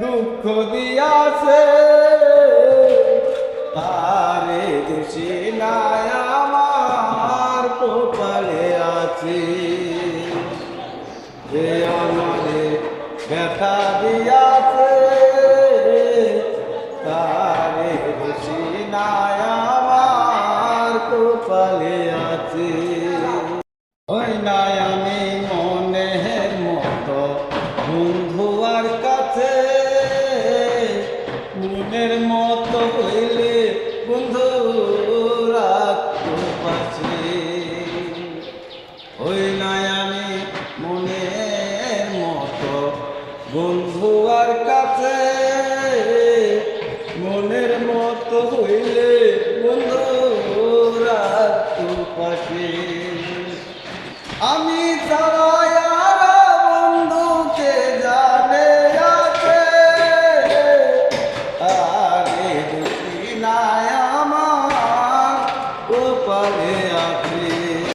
দুঃখ দিয়াছে। তারে দোষী নাই আমার কপালে আছে। যে আমারে ব্যথা দিয়াছে, তারে দোষী নাই আমার কপালে আছে। ওই নাই আমি মনের মতো বন্ধুয়ার কাছে মনের মতো হইলে বন্ধু রাখতো পাশে। ওই নাই আমি মনের মতো বন্ধুয়ার কাছে। মনের মতো হইলে বন্ধু রাখতো পাশে। আমি ছাড়া আরে দুঃখী